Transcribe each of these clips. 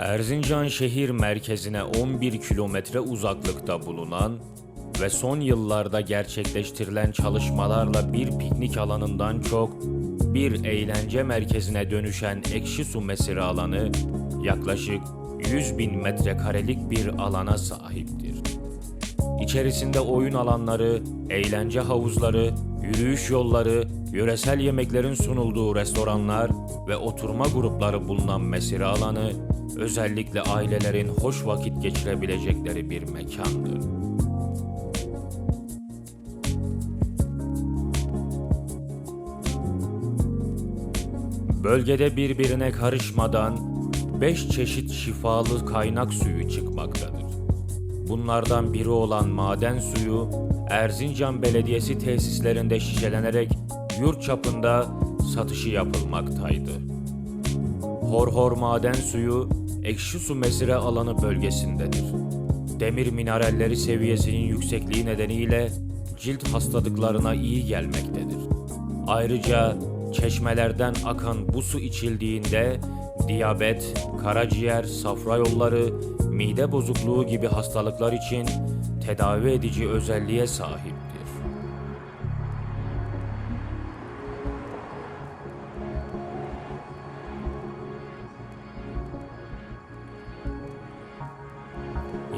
Erzincan şehir merkezine 11 kilometre uzaklıkta bulunan ve son yıllarda gerçekleştirilen çalışmalarla bir piknik alanından çok bir eğlence merkezine dönüşen Ekşi Su Mesire alanı yaklaşık 100 bin metrekarelik bir alana sahiptir. İçerisinde oyun alanları, eğlence havuzları, yürüyüş yolları, yöresel yemeklerin sunulduğu restoranlar ve oturma grupları bulunan mesire alanı, özellikle ailelerin hoş vakit geçirebilecekleri bir mekandır. Bölgede birbirine karışmadan 5 çeşit şifalı kaynak suyu çıkmaktadır. Bunlardan biri olan maden suyu Erzincan Belediyesi tesislerinde şişelenerek yurt çapında satışı yapılmaktaydı. Horhor maden suyu ekşi su mesire alanı bölgesindedir. Demir mineralleri seviyesinin yüksekliği nedeniyle cilt hastalıklarına iyi gelmektedir. Ayrıca çeşmelerden akan bu su içildiğinde diyabet, karaciğer, safra yolları, mide bozukluğu gibi hastalıklar için tedavi edici özelliğe sahiptir.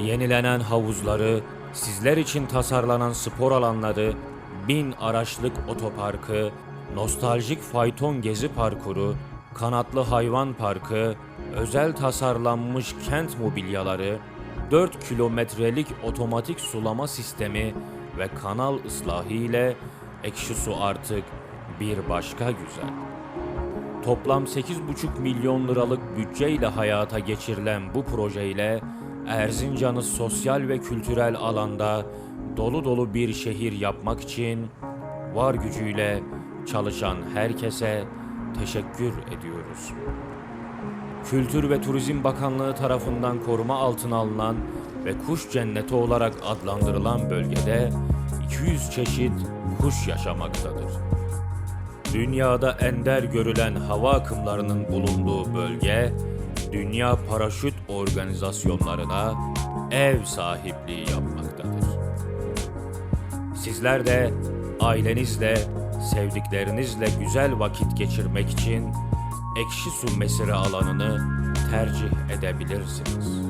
Yenilenen havuzları, sizler için tasarlanan spor alanları, bin araçlık otoparkı, nostaljik fayton gezi parkuru, kanatlı hayvan parkı, özel tasarlanmış kent mobilyaları, 4 kilometrelik otomatik sulama sistemi ve kanal ıslahı ile ekşi su artık bir başka güzel. Toplam 8,5 milyon liralık bütçeyle hayata geçirilen bu projeyle Erzincan'ı sosyal ve kültürel alanda dolu dolu bir şehir yapmak için var gücüyle çalışan herkese teşekkür ediyoruz. Kültür ve Turizm Bakanlığı tarafından koruma altına alınan ve kuş cenneti olarak adlandırılan bölgede 200 çeşit kuş yaşamaktadır. Dünyada ender görülen hava akımlarının bulunduğu bölge, Dünya Paraşüt Organizasyonlarına ev sahipliği yapmaktadır. Sizler de ailenizle, sevdiklerinizle güzel vakit geçirmek için Ekşi Su Mesire alanını tercih edebilirsiniz.